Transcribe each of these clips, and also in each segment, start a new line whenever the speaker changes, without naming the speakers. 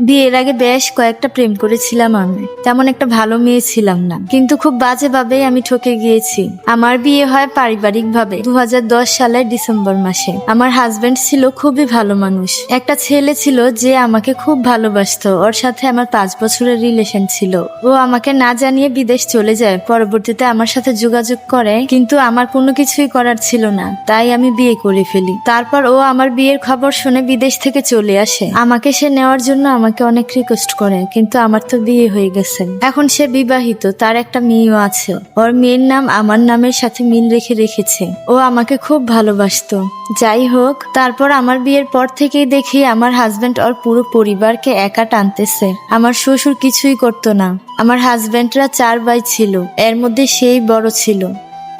বিয়ের আগে বেশ কয়েকটা প্রেম করেছিলাম আমি। তেমন একটা ভালো মেয়ে ছিলাম না। কিন্তু খুব বাজে ভাবেই আমি ঠকে গিয়েছি। আমার বিয়ে হয় পারিবারিক ভাবে দু সালের ডিসেম্বর মাসে। আমার হাজবেন্ড ছিল খুবই ভালো মানুষ। একটা ছেলে ছিল যে আমাকে খুব ভালোবাসতো। ওর সাথে আমার পাঁচ বছরের রিলেশন ছিল। ও আমাকে না জানিয়ে বিদেশ চলে যায়। পরবর্তীতে আমার সাথে যোগাযোগ করে। কিন্তু আমার কোনো কিছুই করার ছিল না। তাই আমি বিয়ে করে ফেলি। তারপর ও আমার বিয়ের খবর শুনে বিদেশ থেকে চলে আসে। আমাকে সে নেওয়ার জন্য আমাকে অনেক রিকোয়েস্ট করে, কিন্তু আমার তো বিয়ে হয়ে গেছে। এখন সে বিবাহিত, তার একটা মেয়েও আছে। ওর মেয়ের নাম আমার নামের সাথে মিল রেখে রেখেছে। ও আমাকে খুব ভালোবাসতো। যাই হোক, তারপর আমার বিয়ের পর থেকেই দেখি আমার হাজবেন্ড ওর পুরো পরিবারকে একা টানতেছে। আমার শ্বশুর কিছুই করতো না। আমার হাজবেন্ডরা চার ভাই ছিল। এর মধ্যে সেই বড় ছিল।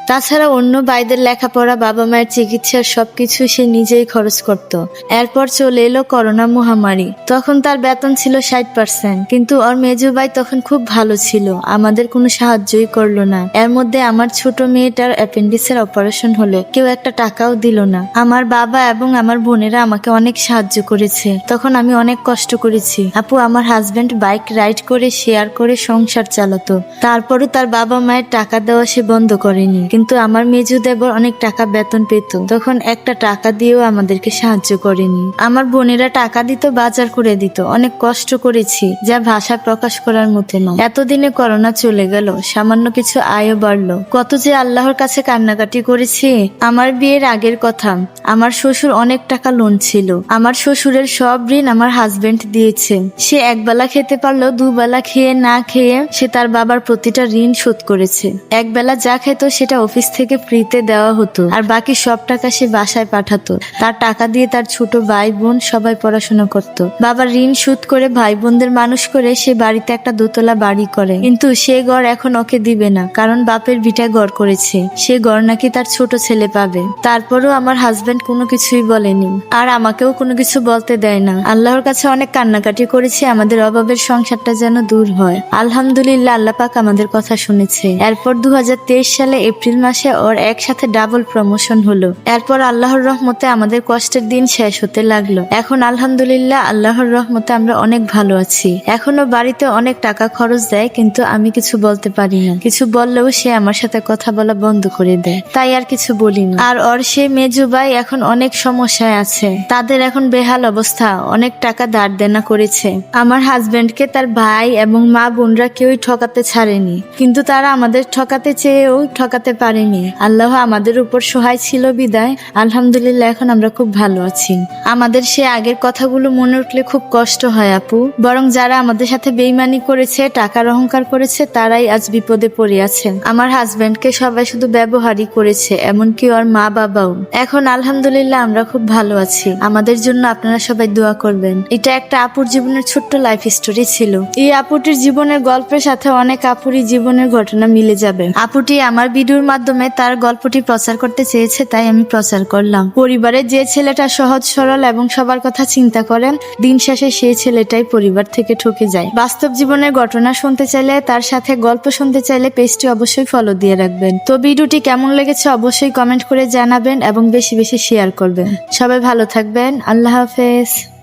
তাছাড়া অন্য ভাইদের লেখাপড়া বাবা মায়ের চিকিৎসা সবকিছু সে নিজেই খরচ করত। এরপর চলে এলো করোনা মহামারী। তখন তার বেতন ছিল ষাট পার্সেন্ট কিন্তু ওর মেজো ভাই তখন খুব ভালো ছিল, আমাদের কোনো সাহায্যই করল না। এর মধ্যে আমার ছোট মেয়েটার অ্যাপেন্ডিক্সের অপারেশন হলো, কেউ একটা টাকাও দিল না। আমার বাবা এবং আমার বোনেরা আমাকে অনেক সাহায্য করেছে। তখন আমি অনেক কষ্ট করেছি। আপু, আমার হাজবেন্ড বাইক রাইড করে শেয়ার করে সংসার চালাতো। তারপরও তার বাবা মায়ের টাকা দেওয়া সে বন্ধ করেনি। কিন্তু আমার মেজু দেবর অনেক টাকা বেতন পেত, তখন একটা টাকা দিয়েও আমাদেরকে সাহায্য করেনি। আমার বোনেরা টাকা দিত, বাজার করে দিত। অনেক কষ্ট করেছি, যা ভাষা প্রকাশ করার মতো নয়। এতদিনে করোনা চলে গেল, সামান্য কিছু আয়ও বাড়লো। কত যে আল্লাহর কাছে কান্নাকাটি করেছি, আমার বিয়ের আগের কথা। আমার শ্বশুর অনেক টাকা লোন ছিল। আমার শ্বশুরের সব ঋণ আমার হাজবেন্ড দিয়েছে। সে একবেলা খেতে পারল দুবেলা খেয়ে না খেয়ে সে তার বাবার প্রতিটা ঋণ শোধ করেছে। একবেলা যা খেত সেটা অফিস থেকে ফ্রিতে দেওয়া হতো। আর বাকি সব টাকা সে বাসায় পাঠাতো। তার টাকা দিয়ে তার ছোট ভাই বোন সবাই পড়াশোনা করত। বাবার ঋণ শোধ করে ভাই বোনদের মানুষ করে সে বাড়িতে একটা দোতলা বাড়ি করে। কিন্তু সে ঘর এখন ওকে দিবে না, কারণ বাপের ভিটায় ঘর করেছে। সে ঘর নাকি তার ছোট ছেলে পাবে। তারপরেও আমার হাজবেন্ড কোনো কিছুই বলেনি। আর আমাকেও কোনো কিছু বলতে দেয় না। আল্লাহর কাছে অনেক কান্নাকাটি করেছি, আমাদের অভাবের সংসারটা যেন দূর হয়। আলহামদুলিল্লাহ, আল্লাহ পাক আমাদের কথা শুনেছে। এরপর দু হাজার তেইশ সালে এপ্রিল মাসে ওর একসাথে ডাবল প্রমোশন হলো। এরপর আল্লাহর রহমতে আমাদের কষ্টের দিন শেষ হতে লাগল। এখন আলহামদুলিল্লাহ আল্লাহর রহমতে আমরা অনেক ভালো আছি। এখনও বাড়িতে অনেক টাকা খরচ দেয়, কিন্তু আমি কিছু বলতে পারি না। কিছু বললেও সে আমার সাথে কথা বলা বন্ধ করে দেয়। তাই আর কিছু বলি না। আর ওর সে মেজু ভাই এখন অনেক সমস্যায় আছে। তাদের এখন বেহাল অবস্থা। অনেক টাকা ধার দেনা করেছে। আমার হাজবেন্ডকে তার ভাই এবং মা বোনরা কেউই ঠকাতে ছাড়েনি। কিন্তু তারা আমাদের ঠকাতে চেয়েও ঠকাতে পারেনি। আল্লাহ আমাদের উপর সহায় ছিল বিদায়। আলহামদুলিল্লাহ, এখন আমরা খুব ভালো আছি। আমাদের সে আগের কথাগুলো মনে উঠলে খুব কষ্ট হয়, আপু। বরং যারা আমাদের সাথে বেইমানি করেছে, টাকার অহংকার করেছে, তারাই আজ বিপদে পড়ে আছে আমার হাজবেন্ডকে সবাই শুধু ব্যবহারই করেছে, এমনকি ওর মা বাবাও। এখন আলহামদুলিল্লাহ, আমরা খুব ভালো আছি। আমাদের জন্য আপনারা সবাই দোয়া করবেন। এটা একটা আপুর জীবনের ছোট্ট লাইফ স্টোরি ছিল। এই আপুটির জীবনের গল্পের সাথে অনেক আপুরই জীবনের ঘটনা মিলে যাবে। আপুটি আমার ভিডিওর মাধ্যমে তার গল্পটি প্রচার করতে চেয়েছে, তাই আমি প্রচার করলাম। পরিবারের যে ছেলেটা সহজ, সরল এবং সবার কথা চিন্তা করেন, দিন শেষে সেই ছেলেটাই পরিবার থেকে ঠকে যায়। বাস্তব জীবনের ঘটনা শুনতে চাইলে তার সাথে গল্প শুনতে চাইলে পেজটি অবশ্যই ফলো দিয়ে রাখবেন। তো ভিডিওটি কেমন লেগেছে অবশ্যই কমেন্ট করে জানাবেন এবং বেশি বেশি শেয়ার করবেন। সবাই ভালো থাকবেন। আল্লাহ হাফেজ।